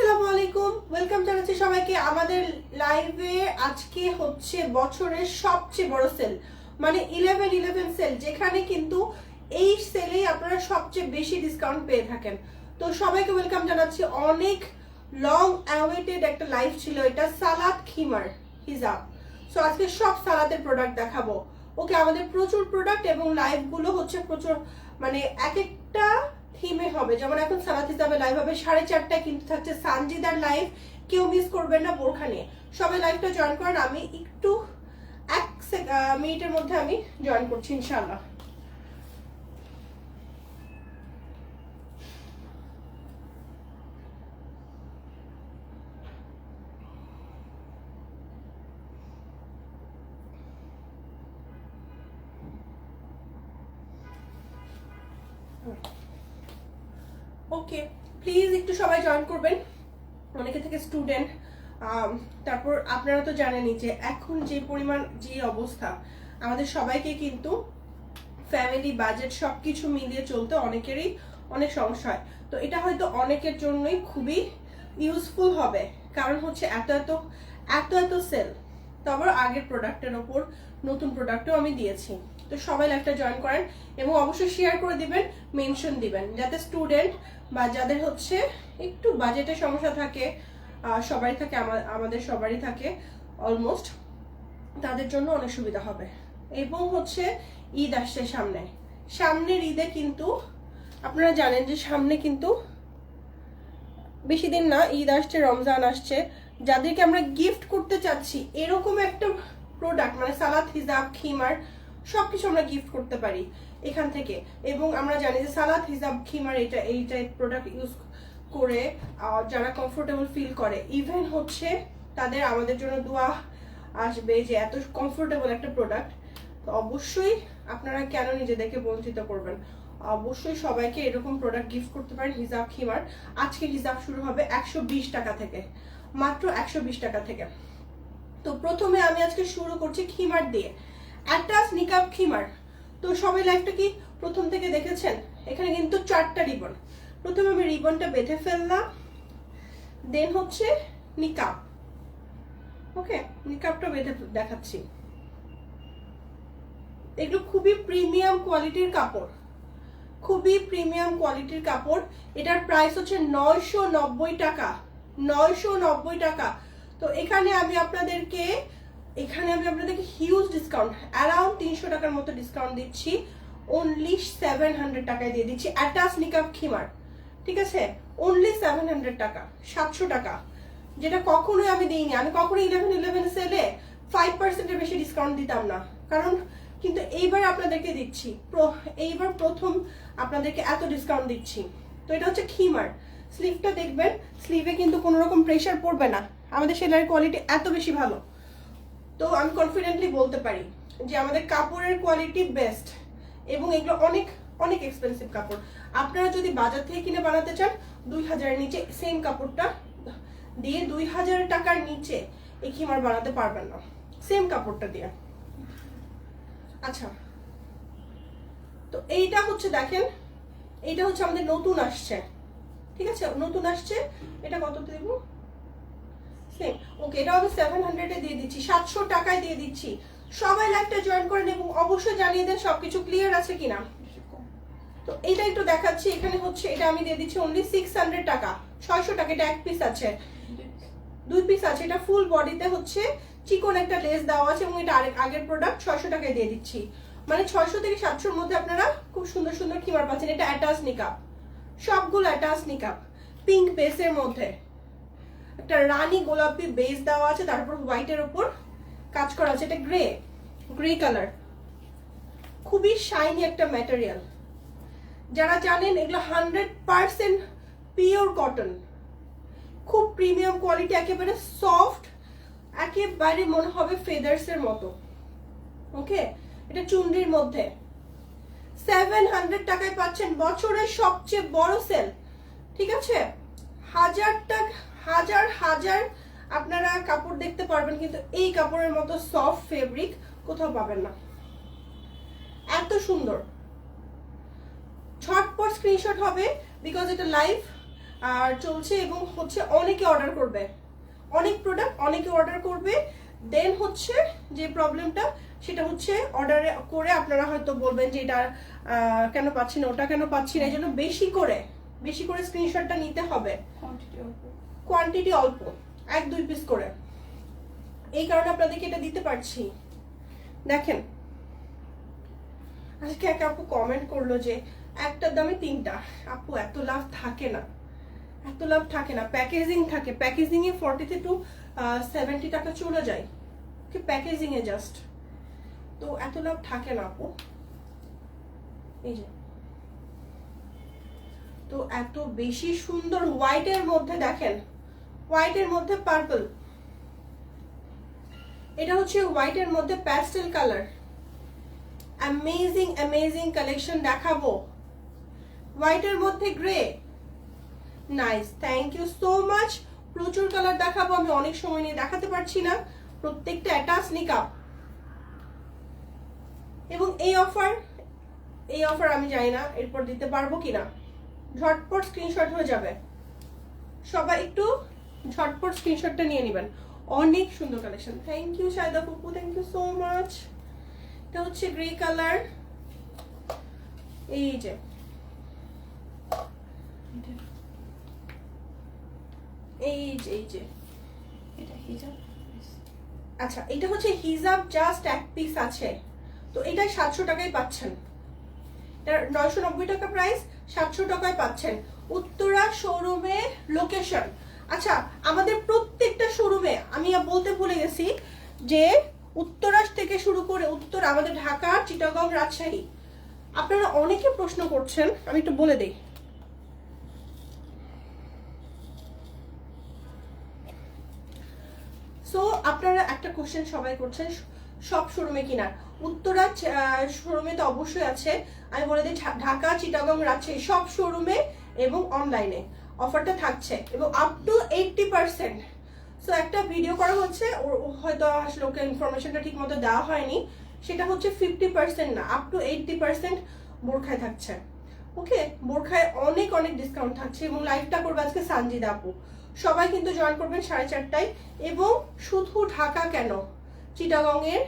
আলাইকুম। ওয়েলকাম জানাচ্ছি সবাইকে। আমাদের লাইভে আজকে হচ্ছে বছরের সবচেয়ে বড় সেল মানে ইলেভেন ইলেভেন সেল যেখানে কিন্তু এই সেলেই আপনারা সবচেয়ে বেশি ডিসকাউন্ট পেয়ে থাকেন। তো সবাইকে ওয়েলকাম জানাচ্ছি। অনেক লং অ্যাওয়েটেড একটা লাইভ ছিল এটা, সালাদ খিমার, হিজাব। সো আজকে সব সালাদের প্রোডাক্ট দেখাবো। ওকে আমাদের প্রচুর প্রোডাক্ট এবং লাইভগুলো হচ্ছে প্রচুর মানে এক একটা থিমে হবে। যেমন এখন সালাত হিসাবে লাইভ হবে, সাড়ে চারটায় কিন্তু থাকছে সানজিদার লাইভ কেউ মিস করবেন না বোরখা নিয়ে। সবাই লাইভটা জয়েন করেন আমি একটু এক মিনিটের মধ্যে আমি জয়েন করছি ইনশাল্লাহ ওকে প্লিজ একটু সবাই জয়েন করবেন। অনেকে থেকে স্টুডেন্ট তারপর আপনারা তো জানেনই যে এখন যে পরিমাণ যে অবস্থা, আমাদের সবাইকে কিন্তু ফ্যামিলি বাজেট সব কিছু মিলিয়ে চলতে অনেকেরই অনেক সমস্যা হয়। তো এটা হয়তো অনেকের জন্যই খুবই ইউজফুল হবে। কারণ হচ্ছে এত এত এত এত সেল তারপর আগের প্রোডাক্টের ওপর নতুন প্রোডাক্টও আমি দিয়েছি। তো সবাই লাইভটা জয়েন করেন এবং অবশ্যই শেয়ার করে দিবেন মেনশন দিবেন, যাতে স্টুডেন্ট বা যাদের হচ্ছে একটু বাজেটের সমস্যা থাকে সবারই থাকে আমাদের সবারই থাকে অলমোস্ট তাদের জন্য অনেক সুবিধা হবে। এবং হচ্ছে ঈদ আসছে সামনে। সামনের ঈদে কিন্তু আপনারা জানেন যে সামনে কিন্তু বেশি দিন না, ঈদ আসছে, রমজান আসছে। যাদেরকে আমরা গিফট করতে চাচ্ছি, এরকম একটা প্রোডাক্ট মানে সালাদ, হিজাব, খিমার সবকিছু আমরা গিফট করতে পারি এখান থেকে। এবং আমরা জানি যে সালাদ, হিজাব, খিমার, এটা এই টাইপ প্রোডাক্ট ইউজ করে যারা কমফোর্টেবল ফিল করে। ইভেন হচ্ছে তাদের আমাদের জন্য দোয়া আসবে যে এত কমফোর্টেবল একটা প্রোডাক্ট তো অবশ্যই আপনারা কেন নিজেদেরকে বঞ্চিত করবেন? অবশ্যই সবাইকে এরকম প্রোডাক্ট গিফট করতে পারেন, হিজাব, খিমার। আজকে হিজাব শুরু হবে একশো বিশ টাকা থেকে, মাত্র একশো বিশ টাকা থেকে। তো প্রথমে আমি আজকে শুরু করছি খিমার দিয়ে। অ্যাটাচ নিকাব খিমার। তো সবাই লাইফটা কি প্রথম থেকে দেখেছেন? এখানে কিন্তু চারটা রিবন। প্রথমে আমি রিবনটা বেঁধে ফেললাম। দেন হচ্ছে নিকাব ওকে নিকাবটা বেঁধে দেখাচ্ছি। এগুলো খুবই প্রিমিয়াম কোয়ালিটির কাপড়। খুবই প্রিমিয়াম কোয়ালিটির কাপড়। এটার প্রাইস হচ্ছে নয়শো নব্বই টাকা। নয়শো নব্বই টাকা। তো এখানে আমি আপনাদেরকে এখানে আমি আপনাদেরকে হিউজ ডিসকাউন্ট অ্যারাউন্ড তিনশো টাকার মতো ডিসকাউন্ট দিচ্ছি। অনলি সেভেন হান্ড্রেড টাকায় দিয়ে দিচ্ছি। অ্যাটাচ নিকাপ খিমার ঠিক আছে? অনলি সেভেন হান্ড্রেড টাকা, সাতশো টাকা। যেটা কখনোই আমি দিইনি। আমি কখনো ইলেভেন ইলেভেন সেলে ফাইভ পার্সেন্টের বেশি ডিসকাউন্ট দিতাম না। কারণ কিন্তু এইবার আপনাদেরকে দিচ্ছি। এইবার প্রথম আপনাদেরকে এত ডিসকাউন্ট দিচ্ছি। তো এটা হচ্ছে খিমার স্লিভটা দেখবেন স্লিভে কিন্তু কোনো রকম প্রেশার পড়বে না। আমাদের সেলাইয়ের কোয়ালিটি এত বেশি ভালো। তো আমি কনফিডেন্টলি বলতে পারি যে আমাদের কাপড়ের কোয়ালিটি বেস্ট এবং এগুলো অনেক অনেক এক্সপেন্সিভ কাপড়। আপনারা যদি বাজার থেকে কিনে বানাতে চান, দুই হাজারের নিচে সেম কাপড়টা দিয়ে দুই হাজার টাকার নিচে এই খিমার বানাতে পারবেন না। সেম কাপড়টা দিয়ে। আচ্ছা। তো এইটা হচ্ছে দেখেন, এইটা হচ্ছে আমাদের নতুন আসছে। ঠিক আছে? নতুন আসছে। এটা কত দেব? সেম ওকে এটা আমি সেভেন হান্ড্রেডে দিয়ে দিচ্ছি, সাতশো টাকায় দিয়ে দিচ্ছি। সবাই লাইভটা জয়েন করেন এবং অবশ্যই জানিয়ে দেন সবকিছু ক্লিয়ার আছে কিনা। তো এইটা একটু দেখাচ্ছি, এখানে হচ্ছে, এটা আমি দিয়ে দিচ্ছি অনলি সিক্স হান্ড্রেড টাকা, ছয়শো টাকা, এটা এক পিস আছে। দুই পিস আছে, এটা ফুল বডিতে হচ্ছে চিকন একটা লেস দেওয়া আছে এবং এটা আরেক, আগের প্রোডাক্ট ছয়শো টাকায় দিয়ে দিচ্ছি। মানে ছয়শো থেকে সাতশোর মধ্যে আপনারা খুব সুন্দর সুন্দর খিমার পাচ্ছেন, এটা অ্যাটাচ নিকাপ সবগুলো অ্যাটাচ নিকাপ পিঙ্ক বেসের মধ্যে। একটা রানি গোলাপি বেস দেওয়া আছে তারপর হোয়াইটের ওপর কাজ করা আছে। এটা গ্রে গ্রে কালার খুবই শাইনি একটা ম্যাটেরিয়াল যারা জানেন, এগুলো হান্ড্রেড পার্সেন্ট পিওর কটন খুব প্রিমিয়াম কোয়ালিটি একেবারে সফট একেবারে মনে হবে ফেদার্স এর মতো। ওকে এটা চুনরির মধ্যে। সেভেন হান্ড্রেড টাকায় পাচ্ছেন বছরের সবচেয়ে বড় সেল ঠিক আছে? হাজার টাকা হাজার হাজার আপনারা কাপড় দেখতে পারবেন, কিন্তু এই কাপড়ের মতো সফট ফেব্রিক কোথাও পাবেন না। এত সুন্দর। ঝটপট স্ক্রিনশট হবে বিকজ এটা লাইভ আর চলছে এবং হচ্ছে অনেকে অর্ডার করবে। অনেক প্রোডাক্ট অনেকে অর্ডার করবে। দেন হচ্ছে যে প্রবলেমটা সেটা হচ্ছে অর্ডারে করে আপনারা হয়তো বলবেন যে এটা কেন পাচ্ছি না, ওটা কেন পাচ্ছি না, এই জন্য বেশি করে বেশি করে স্ক্রিনশটটা নিতে হবে। কোয়ান্টিটি অল্প, এক, দুই পিস করে। এই কারণে আপনাদেরকে এটা দিতে পারছি। দেখেন, আজকে এক আপু কমেন্ট করল যে, একটার দামে তিনটা। আপু, এত লাভ থাকে না। এত লাভ থাকে না। প্যাকেজিং থাকে। প্যাকেজিং এ ফর্টিতে টু সেভেন্টি টাকা চলে যায়। কি প্যাকেজিং এ জাস্ট তো এত লাভ থাকে না আপু। এই যে। তো এত বেশি সুন্দর হোয়াইটের মধ্যে দেখেন হোয়াইটের মধ্যে পার্পল এটা হচ্ছে হোয়াইটের মধ্যে pastel colour amazing amazing collection দেখাবো। হোয়াইটের মধ্যে grey nice thank you so much প্রচুর কালার দেখাবো, আমি অনেক সময় নিয়ে দেখাতে পারছি না। প্রত্যেকটা অ্যাটাচ নিকাপ এবং এই অফার এই অফার আমি জানি না এরপর দিতে পারব কিনা। ঝটপট স্ক্রিনশট হয়ে যাবে। সবাই একটু ঝটপট স্ক্রিনশটটা নিয়ে নেবেন। অনেক সুন্দর collection thank you Shaida Pupu thank you so much এটা হচ্ছে গ্রে কালার এই যে। এই যে এই যে। এটা হিজাব আচ্ছা এটা হচ্ছে হিজাব জাস্ট এক পিস আছে। তো এটাই সাতশো টাকায় পাচ্ছেন। এটা নয়শো নব্বই টাকা প্রাইস সাতশো টাকায় পাচ্ছেন। উত্তরা শোরুমে লোকেশন আচ্ছা আমাদের প্রত্যেকটা শোরুমে আমি বলতে ভুলে গেছি যে উত্তরাস থেকে শুরু করে উত্তর আমাদের ঢাকা চিটাগং রাজশাহী। আপনারা অনেকে প্রশ্ন করছেন, আমি একটু বলে দিই। সো আপনারা একটা কোশ্চেন সবাই করছেন, সব শোরুমে কিনা। উত্তরা শোরুমে তো অবশ্যই আছে। আমি বলে দিই ঢাকা, চিটাগং, রাজশাহী, সব শোরুমে এবং অনলাইনে অফারটা থাকছে এবং up to eighty percent so একটা ভিডিও করা হচ্ছে হয়তো আসলে ওকে ইনফরমেশনটা ঠিক মতো দেওয়া হয়নি। সেটা হচ্ছে ফিফটি পার্সেন্ট না আপ টু এইটটি পার্সেন্ট বোরখায় থাকছে। ওকে বোরখায় অনেক অনেক ডিসকাউন্ট থাকছে এবং লাইভটা করবে আজকে সানজিদ আপু। সবাই কিন্তু জয়েন করবেন সাড়ে চারটায়। এবং শুধু ঢাকা কেন? চিটাগংয়ের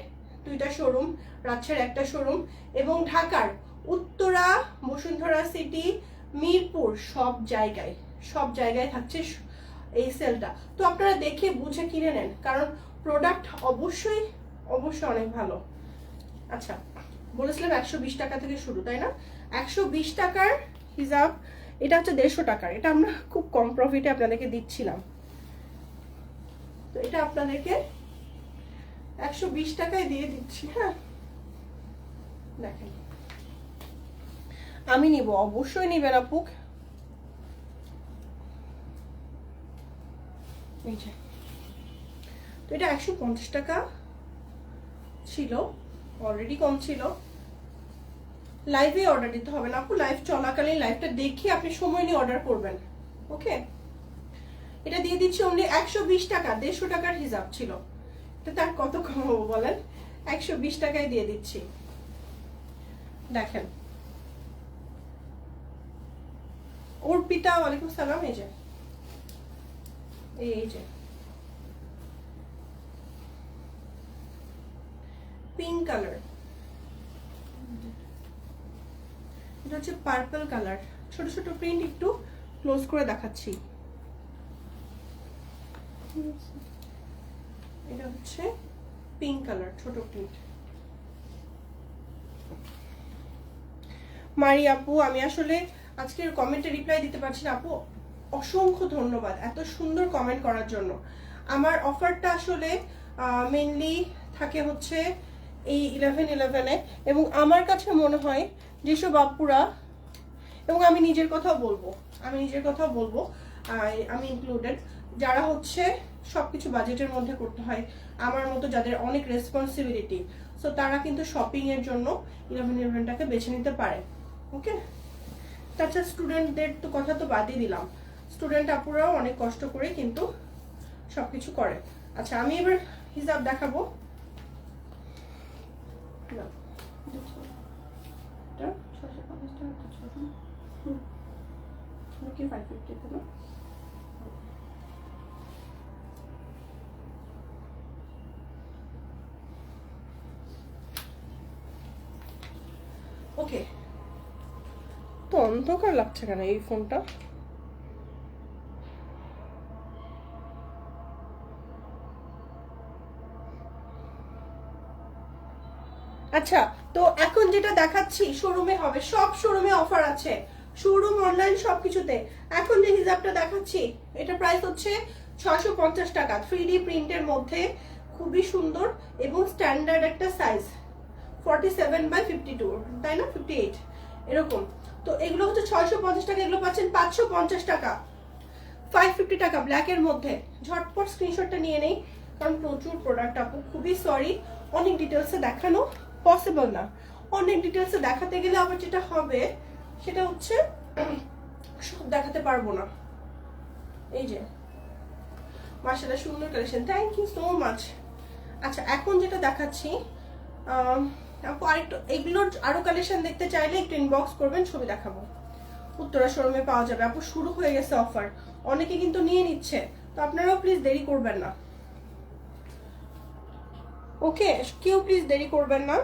দুইটা শোরুম রাজশাহীর একটা শোরুম এবং ঢাকার উত্তরা, বসুন্ধরা সিটি মিরপুর সব জায়গায়। সব জায়গায় থাকছে এই সেলটা। তো আপনারা দেখে বুঝে কিনে নেন, কারণ প্রোডাক্ট অবশ্যই অবশ্যই অনেক ভালো। আচ্ছা বলেছিলাম একশো বিশ টাকা থেকে শুরু, তাই না? একশো বিশ টাকার হিসাব, এটা হচ্ছে দেড়শো টাকার। এটা আমরা খুব কম প্রফিটে আপনাদেরকে দিচ্ছিলাম। তো এটা আপনাদেরকে একশো বিশ টাকায় দিয়ে দিচ্ছি হ্যাঁ? দেখেন। আমি নিব, অবশ্যই নিবেন আপু। তো এটা একশো পঞ্চাশ টাকা ছিল অলরেডি কম ছিল। লাইভে অর্ডার দিতে হবে না আপু লাইভ চলাকালীন লাইভটা দেখে আপনি সময় নিয়ে অর্ডার করবেন ওকে এটা দিয়ে দিচ্ছি অনলি একশো বিশ টাকা, দেড়শো টাকার হিসাব ছিল। এটা তার কত কমাবো বলেন? একশো বিশ টাকায় দিয়ে দিচ্ছি। দেখেন। অর্পিতা ওয়ালাইকুম সালাম, এই যে। এই যে। পিঙ্ক কালার এটা হচ্ছে পার্পল কালার ছোট ছোট প্রিন্ট একটু ক্লোজ করে দেখাচ্ছি। এটা হচ্ছে পিঙ্ক কালার ছোট প্রিন্ট মারি আপু, আমি আসলে আজকের কমেন্টে রিপ্লাই দিতে পারছি না আপু। অসংখ্য ধন্যবাদ এত সুন্দর কমেন্ট করার জন্য। আমার অফারটা আসলে মেনলি থাকে হচ্ছে এই ইলেভেন ইলেভেনে এবং আমার কাছে মনে হয় যেসব আপুরা, এবং আমি নিজের কথাও বলব, আমি নিজের কথাও বলব আমি ইনক্লুডেড যারা হচ্ছে সব কিছু বাজেটের মধ্যে করতে হয়, আমার মতো যাদের অনেক রেসপন্সিবিলিটি সো তারা কিন্তু শপিংয়ের জন্য ইলেভেন ইলেভেনটাকে বেছে নিতে পারে ওকে তাছাড়া স্টুডেন্টদের তো কথা তো বাদই দিলাম। স্টুডেন্ট আপুরাও অনেক কষ্ট করে কিন্তু সবকিছু করে। আচ্ছা আমি এবার হিসাব দেখাবো। ওকে তো অন্ধকার লাগছে কেন এই ফোনটা আচ্ছা তো এখন যেটা দেখাচ্ছি শোরুমে হবে, সব শোরুমে অফার আছে। শোরুম অনলাইন সবকিছুতে। এখন যে হিজাবটা দেখাচ্ছি, এটা প্রাইস হচ্ছে ছয়শো পঞ্চাশ টাকা থ্রি ডি প্রিন্টের মধ্যে, খুবই সুন্দর এবং স্ট্যান্ডার্ড একটা size forty seven by fifty two তাই না? ফিফটি এইট এরকম। তো এগুলো হচ্ছে ছয়শো পঞ্চাশ টাকা, এগুলো পাচ্ছেন পাঁচশো পঞ্চাশ টাকা। ফাইভ ফিফটি টাকা ব্ল্যাকের মধ্যে। ঝটপট স্ক্রিনশটটা নিয়ে নেই, কারণ প্রচুর প্রোডাক্ট আপু, খুবই সরি অনেক ডিটেলসে দেখানো। পসিবল না। অনেক ডিটেলসে দেখাতে গেলে আবার যেটা হবে, সেটা হচ্ছে সব দেখাতে পারব না। এই যে মার্শাল্লাহ সুন্দর collection thank you so much আচ্ছা এখন যেটা দেখাচ্ছি আপু আরেকটু, এগুলোর আরও কালেকশন দেখতে চাইলে একটু ইনবক্স করবেন, ছবি দেখাবো। উত্তরা শোরুমে পাওয়া যাবে। আপু, শুরু হয়ে গেছে অফার অনেকে কিন্তু নিয়ে নিচ্ছে। তো আপনারাও প্লিজ দেরি করবেন না। ওকে কেউ প্লিজ দেরি করবেন না।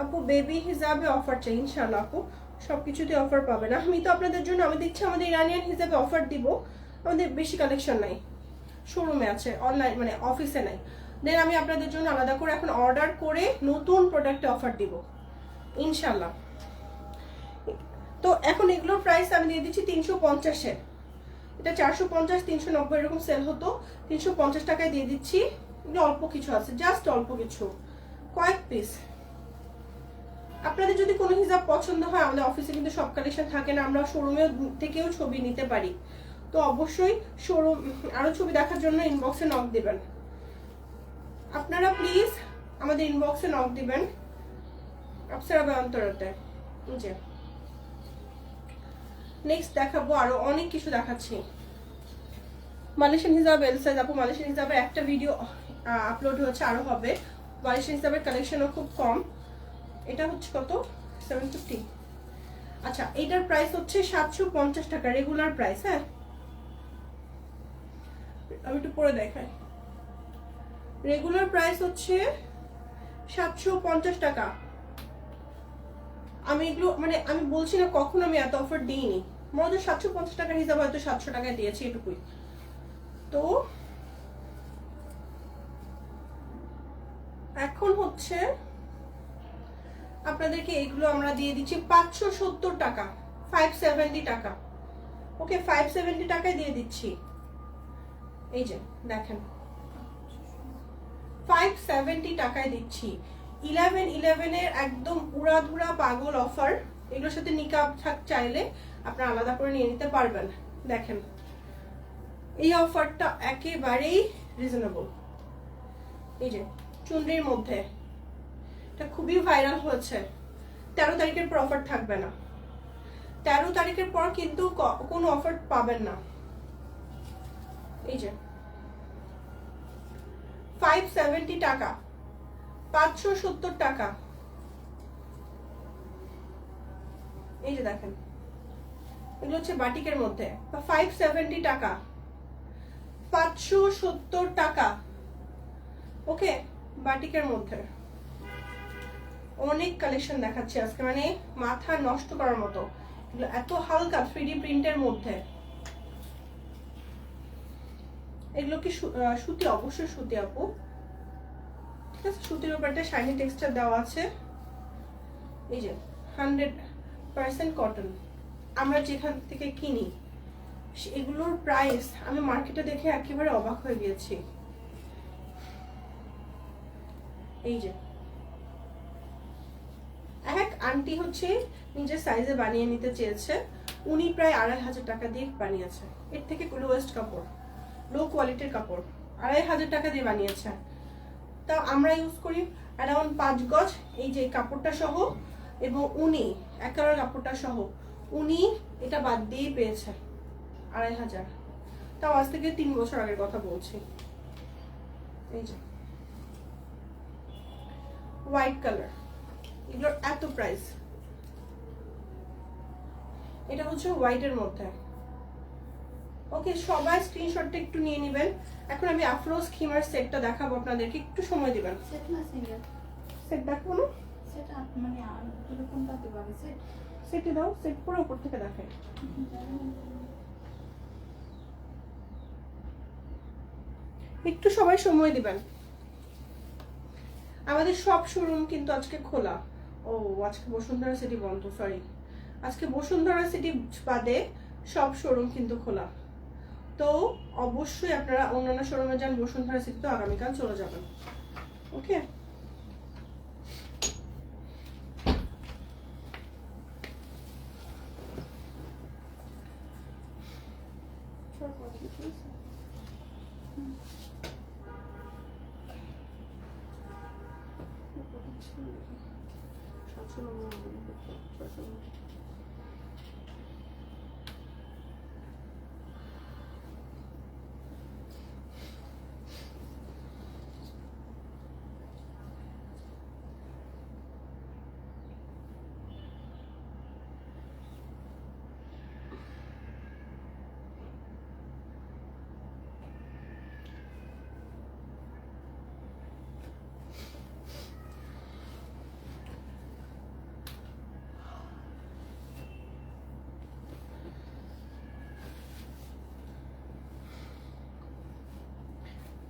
আপু বেবি হিসাবে অফার চাই ইনশাল্লাহ আপু। সবকিছুতে অফার পাবেন আমি তো আপনাদের জন্য, আমি দেখছি আমাদের ইরানিয়ান হিসাবে অফার দিব। আমাদের বেশি কালেকশন নাই। শোরুমে আছে অনলাইন মানে অফিসে নাই। দেন আমি আপনাদের জন্য আলাদা করে এখন অর্ডার করে নতুন প্রোডাক্টে অফার দিব। ইনশাল্লাহ তো এখন এগুলোর প্রাইস আমি দিয়ে দিচ্ছি তিনশো পঞ্চাশের। এটা চারশো পঞ্চাশ, তিনশো নব্বই এরকম সেল হতো। তিনশো পঞ্চাশ টাকায় দিয়ে দিচ্ছি। অল্প কিছু আছে জাস্ট অল্প কিছু। কয়েক পিস আপনাদের যদি কোনো হিসাব পছন্দ হয়, আমাদের অফিসে কিন্তু সব কালেকশন থাকে না। আমরা শোরুমে থেকেও ছবি নিতে পারি। তো অবশ্যই শোরুম আরও ছবি দেখার জন্য ইনবক্সে নক দেবেন। আপনারা প্লিজ আমাদের ইনবক্সে নক দিবেন। আপসারা অন্তরতে। যে। নেক্সট দেখাবো আরও অনেক কিছু দেখাচ্ছি। মালয়েশিয়ান হিসাব এল সাইজ আপু মালয়েশিয়ান হিসাবে একটা ভিডিও আপলোড হচ্ছে আরও হবে। মালয়েশিয়ান হিসাবের কালেকশনও খুব কম। এটা হচ্ছে কত? সেভেন ফিফটি আচ্ছা এটার প্রাইস হচ্ছে সাতশো পঞ্চাশ টাকা রেগুলার প্রাইস হ্যাঁ? আমি একটু পরে দেখাই। রেগুলার প্রাইস হচ্ছে সাতশো পঞ্চাশ টাকা। আমি এগুলো মানে আমি বলছি না কখন আমি এত অফার দিইনি। মনে হয় সাতশো পঞ্চাশ টাকার হিসাবে হয়তো সাতশো টাকায় দিয়েছি এটুকুই। তো, এখন হচ্ছে আপনাদেরকে এইগুলো আমরা দিয়ে দিচ্ছি পাঁচশো সত্তর টাকা ফাইভ সেভেন্টি টাকা। ওকে ফাইভ সেভেন্টি টাকায় দিয়ে দিচ্ছি। এই যে, দেখেন। ফাইভ সেভেন্টি টাকায় দিচ্ছি। ইলেভেন ইলেভেনের একদম উড়াধুরা পাগল অফার এগুলোর সাথে নিকাব থাক চাইলে আপনারা আলাদা করে নিয়ে নিতে পারবেন। দেখেন, এই অফারটা একেবারেই রিজনেবল এই যে, চুনরির মধ্যে। এটা খুবই ভাইরাল হয়েছে তেরো তারিখের পর অফার থাকবে না। তেরো তারিখের পর কিন্তু কোনো অফার পাবেন না। এই যে। ফাইভ সেভেন্টি টাকা। পাঁচশো সত্তর টাকা। এই যে দেখেন। এগুলো হচ্ছে বাটিকের মধ্যে। ফাইভ সেভেন্টি টাকা। পাঁচশো সত্তর টাকা। ওকে বাটিকের মধ্যে। অনেক কালেকশন দেখাচ্ছি আজকে মানে মাথা নষ্ট করার মতো। এগুলো এত হালকা থ্রি প্রিন্টের মধ্যে। এগুলো কি সুতি? অবশ্যই সুতি আপু। ঠিক আছে, সুতির উপর একটা শাইনি টেক্সচার দেওয়া আছে। এই যে হান্ড্রেড পার্সেন্ট কটন আমরা যেখান থেকে কিনি এগুলোর প্রাইস আমি মার্কেটে দেখে একেবারে অবাক হয়ে গিয়েছি। এই যে আন্টি হচ্ছে নিজের সাইজে বানিয়ে নিতে চেয়েছে। উনি প্রায় আড়াই হাজার টাকা দিয়ে বানিয়েছে। এর থেকে লোয়েস্ট কাপড় লো কোয়ালিটির কাপড়, আড়াই হাজার টাকা দিয়ে বানিয়েছে। তা আমরা ইউজ করি অ্যারাউন্ড পাঁচ গজ এই যে কাপড়টা সহ এবং উনি এক কাপড়টা সহ, উনি এটা বাদ দিয়েই পেয়েছে আড়াই হাজার। তাও আজ থেকে তিন বছর আগের কথা বলছি। এই যে। হোয়াইট কালার এগুলোর এত প্রাইস এটা হচ্ছে হোয়াইটের মধ্যে। ওকে সবাই স্ক্রিনশটটা একটু নিয়ে নেবেন। এখন আমি আফরোজ খিমার সেটটা দেখাবো আপনাদেরকে একটু সময় দিবেন। সেট না সিঙ্গেল সেট দেখব না? সেট মানে আর দুটো কোনটাতে পাবে সেট সেটে দাও সেট পুরো উপর থেকে দেখাই। একটু সবাই সময় দিবেন। আমাদের সব শোরুম কিন্তু আজকে খোলা। ও, আজকে বসুন্ধরা সিটি বন্ধ সরি আজকে বসুন্ধরা সিটি বাদে সব শোরুম কিন্তু খোলা। তো অবশ্যই আপনারা অন্যান্য শোরুমে যান, বসুন্ধরা সিটি তো আগামীকাল চলে যাবেন। ওকে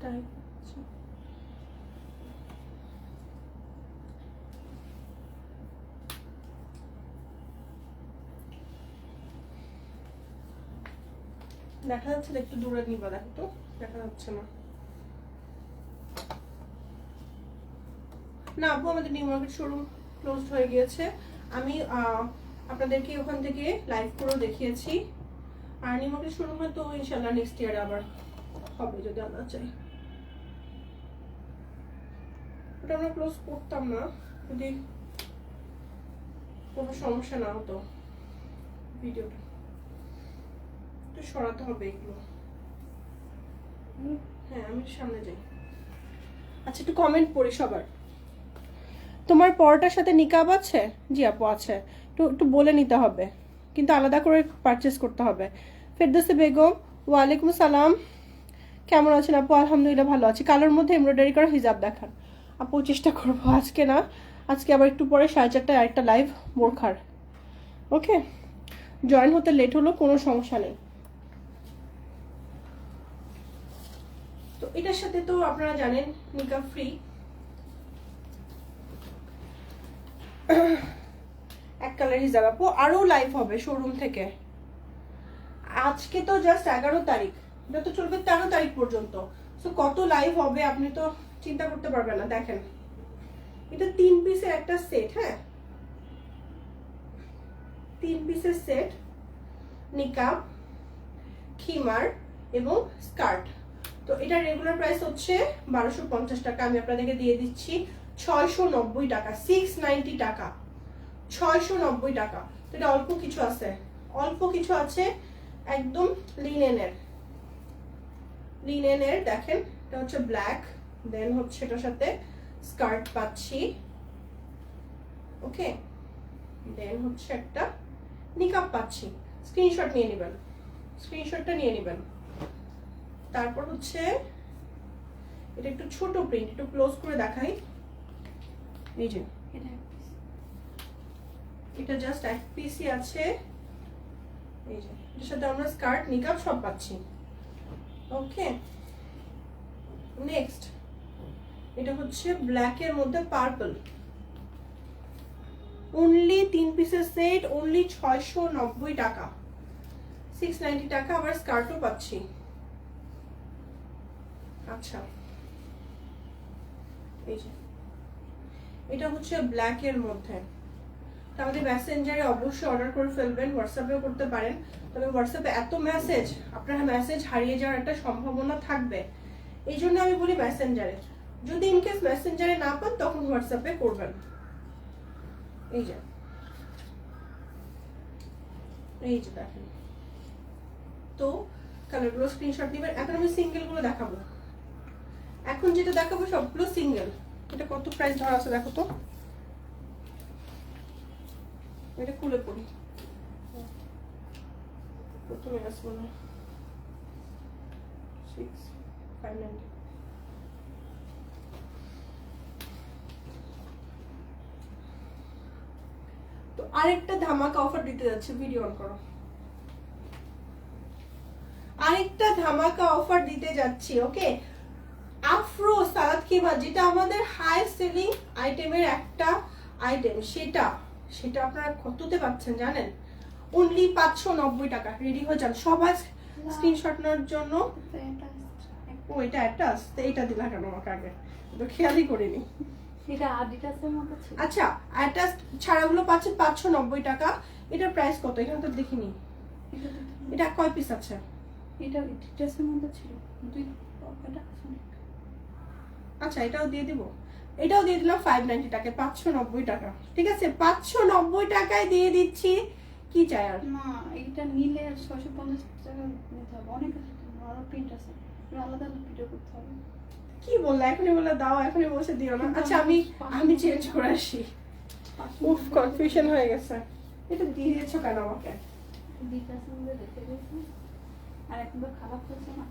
তাই আচ্ছা। দেখা যাচ্ছে একটু দূরে নিবা, দেখো তো, দেখা যাচ্ছে না। না, আপু, আমাদের নিউ মার্কেট শোরুম ক্লোজড হয়ে গিয়েছে। আমি আপনাদেরকে ওখান থেকে লাইভ করেও দেখিয়েছি। আর নিউ মার্কেট শোরুম হয়তো ইনশাল্লাহ নেক্সট ইয়ারে আবার হবে, যদি আল্লাহ চাই। ওটা আমরা ক্লোজ করতাম না, যদি কোনো সমস্যা না হতো ভিডিওটা। একটু সরাতে হবে এগুলো হ্যাঁ আমি সামনে যাই। আচ্ছা একটু কমেন্ট পড়ি সবার। তোমার পরটার সাথে নিকাব আছে? জি আপু, আছে। একটু একটু বলে নিতে হবে। কিন্তু আলাদা করে পারচেস করতে হবে। ফেরদৌসে বেগম, ওয়ালাইকুম সালাম। কেমন আছেন আপু? আলহামদুলিল্লাহ ভালো আছি। কালোর মধ্যে এমব্রয়ডারি করা হিজাব দেখান। আপু, চেষ্টা করব আজকে না। আজকে আবার একটু পরে সাড়ে চারটায় আরেকটা লাইভ বোরখার ওকে জয়েন হতে লেট হলো, কোনো সমস্যা নেই। এটার সাথে তো আপনারা জানেন নিকা ফ্রি এক কালার হিজাব আপু, আরও লাইভ হবে শোরুম থেকে। আজকে তো জাস্ট এগারো তারিখ। এটা তো চলবে তেরো তারিখ পর্যন্ত। তো কত লাইভ হবে আপনি তো চিন্তা করতে পারবেন না, দেখেন। এটা তিন পিসের একটা সেট হ্যাঁ? তিন পিসের সেট নিকাব খিমার এবং স্কার্ট তো এটা রেগুলার প্রাইস হচ্ছে বারোশো পঞ্চাশ টাকা। আমি আপনাদেরকে দিয়ে দিচ্ছি ছয়শো নব্বই টাকা সিক্স নাইনটি টাকা। ছয়শো নব্বই টাকা। তো এটা অল্প কিছু আছে। অল্প কিছু আছে একদম লিনেনের লিনেনের দেখেন, এটা হচ্ছে ব্ল্যাক দেন হচ্ছে এটার সাথে স্কার্ট পাচ্ছি। ওকে দেন হচ্ছে একটা নিকাপ পাচ্ছি। স্ক্রিনশট নিয়ে নেবেন। স্ক্রিনশটটা নিয়ে নেবেন। তারপর হচ্ছে এটা একটু ছোট প্রিন্ট একটু ক্লোজ করে দেখাই। এই যে এটা জাস্ট এক পিসই আছে। এই যে এটার সাথে আমরা স্কার্ট নিকাপ সব পাচ্ছি। ওকে নেক্সট এটা হচ্ছে ব্ল্যাক এর মধ্যে পার্পল অনলি তিন পিসের সেট অনলি ছয়শো নব্বই টাকা। সিক্স নাইনটি টাকা আবার স্কার্টও পাচ্ছি। আচ্ছা। এই যে। এটা হচ্ছে ব্ল্যাক এর মধ্যে। তো আমাদের মেসেঞ্জারে অবশ্যই অর্ডার করে ফেলবেন হোয়াটসঅ্যাপেও করতে পারেন। তবে হোয়াটসঅ্যাপে এত মেসেজ আপনার মেসেজ হারিয়ে যাওয়ার একটা সম্ভাবনা থাকবে। এই জন্য আমি বলি মেসেঞ্জারে যদি ইনকেস মেসেঞ্জারে না পান, তখন হোয়াটসঅ্যাপে করবেন। এই যে। এই যে দেখেন। তো কালারগুলো স্ক্রিনশট দিবেন। এখন আমি সিঙ্গেলগুলো দেখাবো। এখন যেটা দেখাবো সবগুলো সিঙ্গেল এটা কত প্রাইস ধরা আছে দেখো তো। এটা খুলে পড়ি। প্রথমে আসব না তো আরেকটা ধামাকা অফার দিতে যাচ্ছে ভিডিও অন করো। আরেকটা ধামাকা অফার দিতে যাচ্ছি ওকে আফরো সালাদ কিমা যেটা আমাদের হাই সেলিং আইটেমের একটা আইটেম সেটা সেটা আপনারা কততে পাচ্ছেন জানেন? অনলি পাঁচশো নব্বই টাকা রেডি হয়ে যান। সবাই স্ক্রিনশট নেওয়ার জন্য এটা ও এটা একটা আসতে এটা দিলা কেন আমাকে আগে? তো খেয়ালই করিনি। আচ্ছা এটা ছাড়াগুলো পাচ্ছেন পাঁচশো নব্বই টাকা। এটার প্রাইস কত? এখানে তো দেখিনি। এটা কয় পিস আছে? এটা আডিডাসের মতো ছিল। দুই আচ্ছা এটাও দিয়ে দিব। এটাও দিয়ে দিলাম ফাইভ নাইনটি টাকায় পাঁচশো নব্বই টাকা। ঠিক আছে পাঁচশো নব্বই টাকায় দিয়ে দিচ্ছি কি চাই আর? না এটা নিলে ছশো পঞ্চাশ টাকা নিতে হবে। অনেক আরও প্রিন্ট আছে। আলাদা আলাদা ভিডিও করতে হবে। কি বললা? এখনই বলে দাও এখনই বসে দিও না। আচ্ছা আমি আমি চেঞ্জ করে আসি। উফ কনফিউশন হয়ে গেছে। এটা দিয়ে দিয়েছ কেন আমাকে? আর একবার খারাপ হচ্ছে না?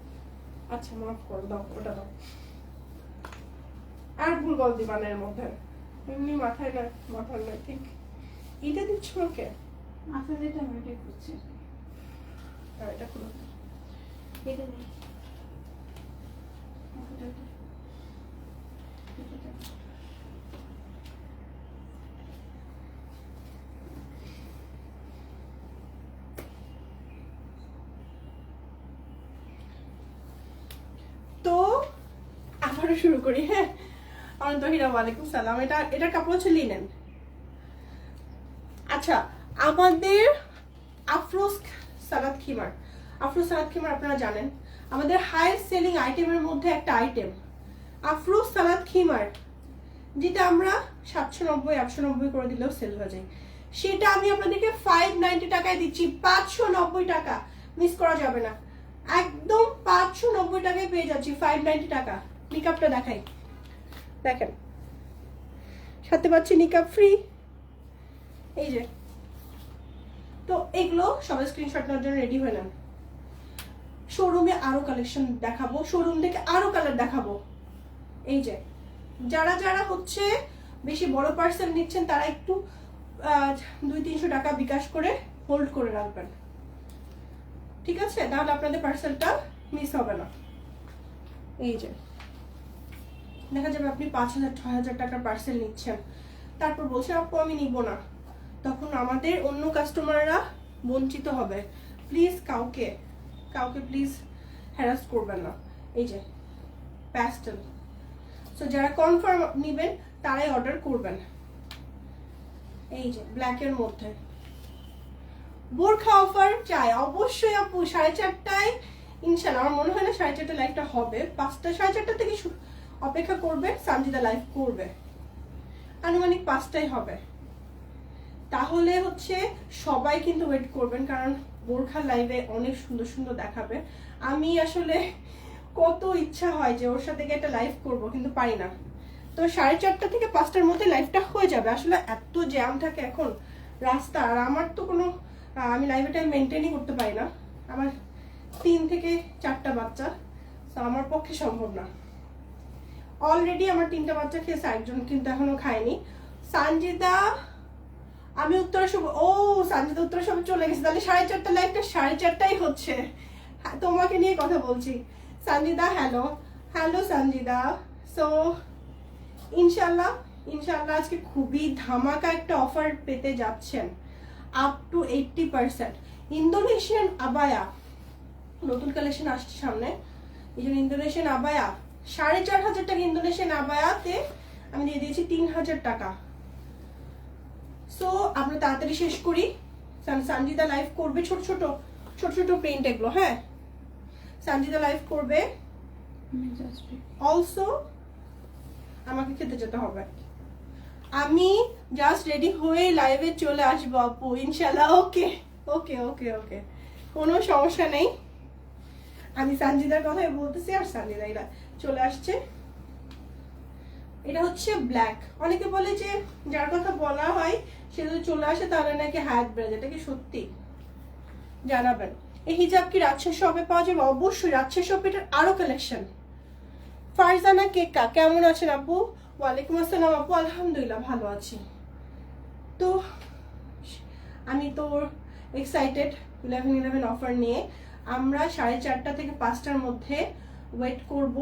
আচ্ছা মাফ করো দাও ওটা দাও। আর ভুল বল দিবা না এর মধ্যে। এমনি মাথায় না মাথার না ঠিক। এটা দিচ্ছ ওকে? আচ্ছা যেটা আমি ওইটাই করছি। এটা খুলো এটা নেই। তো আবারও শুরু করি হ্যাঁ? আমার ওয়ালাইকুম সালাম। এটা, এটার কাপড় আচ্ছা আমাদের আফরোজ সালাদ খিমার। আফরোজ সালাদ খিমার আপনারা জানেন, আমাদের হাইয়েস্ট সেলিং আইটেমের মধ্যে একটা আইটেম আফরোজ সালাদ খিমার, যেটা আমরা সাতশো নব্বই, আটশো নব্বই করে দিলেও সেল সেটা আমি আপনাদেরকে ফাইভ নাইনটি টাকায় দিচ্ছি। পাঁচশো নব্বই টাকা মিস করা যাবে না। একদম পাঁচশো নব্বই টাকায় পেয়ে যাচ্ছি ফাইভ নাইনটি টাকা। নিকাপটা দেখাই। দেখেন। সাথে পাচ্ছি নিকাপ ফ্রি এই যে। তো এগুলো সবাই স্ক্রিনশট নেওয়ার জন্য রেডি হয়ে নেন। শোরুমে আরও কালেকশন দেখাবো। শোরুম থেকে আরও কালার দেখাবো। এই যে। যারা যারা হচ্ছে বেশি বড় পার্সেল নিচ্ছেন, তারা একটু দুই তিনশো টাকা বিকাশ করে হোল্ড করে রাখবেন। ঠিক আছে? তাহলে আপনাদের পার্সেলটা মিস হবে না। এই যে। দেখা যাবে আপনি পাঁচ হাজার, ছয় হাজার টাকার পার্সেল নিচ্ছেন। তারপর বলছেন আপু, আমি নিব না। তখন আমাদের অন্য কাস্টমাররা বঞ্চিত হবে। প্লিজ কাউকে কাউকে প্লিজ হ্যারাস করবেন না। এই যে প্যাস্টেল সো যারা কনফার্ম নেবেন, তারাই অর্ডার করবেন। এই যে ব্ল্যাকের মধ্যে। বোরখা অফার চাই। অবশ্যই আপু, সাড়ে চারটায় ইনশাল্লাহ আমার মনে হয় না সাড়ে চারটা লাইভটা হবে। পাঁচটা, সাড়ে চারটা থেকে শু- অপেক্ষা করবে, সানজিদা লাইভ করবে। আনুমানিক পাঁচটাই হবে। তাহলে হচ্ছে সবাই কিন্তু ওয়েট করবেন, কারণ বোরখা লাইভে অনেক সুন্দর সুন্দর দেখাবে। আমি আসলে কত ইচ্ছা হয় যে ওর সাথে গিয়ে একটা লাইভ করব, কিন্তু পারি না। তো সাড়ে চারটা থেকে পাঁচটার মধ্যে লাইভটা হয়ে যাবে। আসলে এত জ্যাম থাকে এখন রাস্তা, আর আমার তো কোনো আমি লাইভে টাইম মেনটেনই করতে পারি না। আমার তিন থেকে চারটা বাচ্চা, তো আমার পক্ষে সম্ভব না। অলরেডি আমার তিনটা বাচ্চা খেয়েছে একজন কিন্তু এখনও খায়নি। সানজিদা আমি উত্তরা শুভ ও সানজিদা উত্তরা সব চলে গেছে। তাহলে সাড়ে চারটা লাইভটা সাড়ে চারটাই হচ্ছে। হ্যাঁ, তোমাকে নিয়ে কথা বলছি। Sanjida hello hello Sanjida so ইনশাল্লাহ ইনশাল্লাহ আজকে খুবই ধামাকা একটা অফার পেতে যাচ্ছেন। Up to eighty percent Indonesian abaya নতুন কালেকশন আসছে সামনে। এই জন্য ইন্দোনেশিয়ান আবায়া সাড়ে চার হাজার টাকা ইন্দোনেশিয়ান আবায়াতে আমি দিয়ে দিয়েছি তিন হাজার টাকা। সো আমরা তাড়াতাড়ি শেষ করি। সান- সঞ্জিদা লাইভ করবে ছোট ছোট ছোট ছোট প্রিন্ট এগুলো হ্যাঁ? সঞ্জিদা লাইভ করবে। অলসো আমাকে খেতে যেতে হবে। আমি জাস্ট রেডি হয়ে লাইভে চলে আসব আপু ইনশাল্লাহ ওকে ওকে ওকে ওকে কোনো সমস্যা নেই। আমি সঞ্জিদার কথাই বলতেছি আর সঞ্জিদা এরা চলে আসছে। এটা হচ্ছে ব্ল্যাক অনেকে বলে যে যার কথা বলা হয়, সে যদি চলে আসে তাহলে নাকি হায়াত ব্রাজ এটা কি সত্যি? জানাবেন। এই হিজাব কি রাজশাহী শপে পাওয়া যাবে? অবশ্যই রাজশাহী শপে এটার আরও কালেকশন ফারজানা কেকা কেমন আছেন আপু? ওয়ালাইকুম আসসালাম আপু। আলহামদুলিল্লাহ ভালো আছি। তো, আমি তো এক্সাইটেড ইলেভেন ইলেভেন অফার নিয়ে। আমরা সাড়ে চারটা থেকে পাঁচটার মধ্যে ওয়েট করব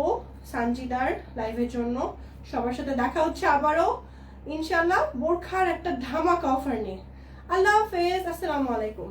সানজিদার লাইভের জন্য। সবার সাথে দেখা হচ্ছে আবারও। ইনশাল্লাহ বোরখার একটা ধামাকা অফার নিয়ে। আল্লাহ হাফেজ, আসসালামু আলাইকুম।